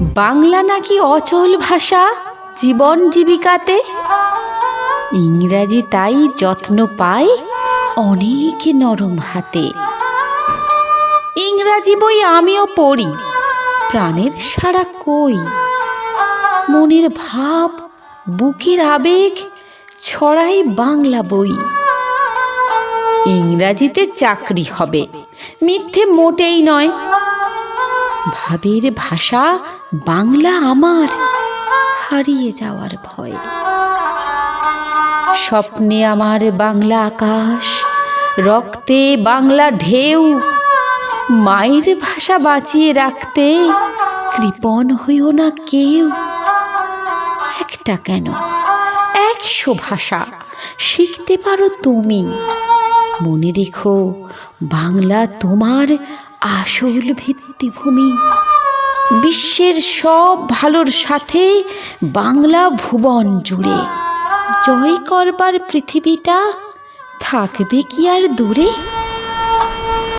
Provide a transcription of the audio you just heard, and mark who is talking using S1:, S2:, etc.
S1: বাংলা নাকি অচল ভাষা? জীবন জীবিকাতে? ইংরাজি তাই যত্ন পায় অনেক নরম হাতে। ইংরাজি বই আমিও পড়ি, প্রাণের সারা কই? মনের ভাব, বুকের আবেগ ছড়াই বাংলা বই। ইংরাজিতে চাকরি হবে, মিথ্যে মোটেই নয় ভাবের ভাষা বাংলা আমার। হারিয়ে যাওয়ার ভয়। স্বপ্নে আমার বাংলা আকাশ, রক্তে বাংলা ঢেউ। মায়ের ভাষা বাঁচিয়ে রাখতে কৃপণ হইও না কেউ। একটা কেন? একশো ভাষা শিখতে পারো তুমি। মনে রেখো, বাংলা তোমার আসল ভিত্তিভূমি। বিশ্বের সব ভালোর সাথে বাংলা ভুবন জুড়ে। জয় করবার পৃথিবীটা থাকবে কি আর দূরে?